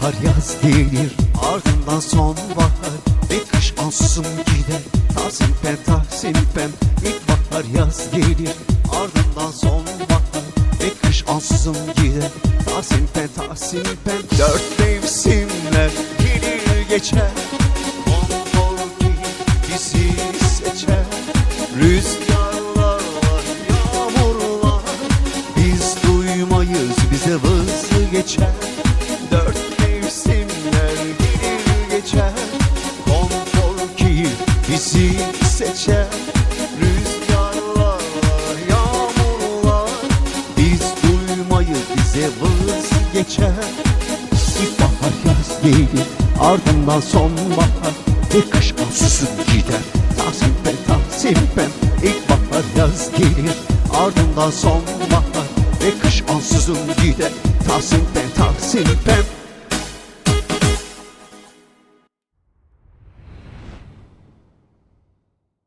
İlkbahar yaz gelir ardından sonbahar. Ve kış ansızın gider Tahsin pem tahsin pem. İlkbahar yaz gelir ardından sonbahar. Ve kış ansızın gider Tahsin pem tahsin pem. Dört mevsimler gelir geçer Konfor bizi seçer. Rüzgarlar yağmurlar Biz duymayız bize vız geçer. Dört bizi seçer Rüzgarlar var yağmurlar. Biz duymayız bize vız geçer İlkbahar yaz gelir ardından sonbahar. Ve kış ansızın gider Tahsin pem tahsin pem İlkbahar yaz gelir ardından sonbahar. Ve kış ansızın gider Tahsin pem tahsin pem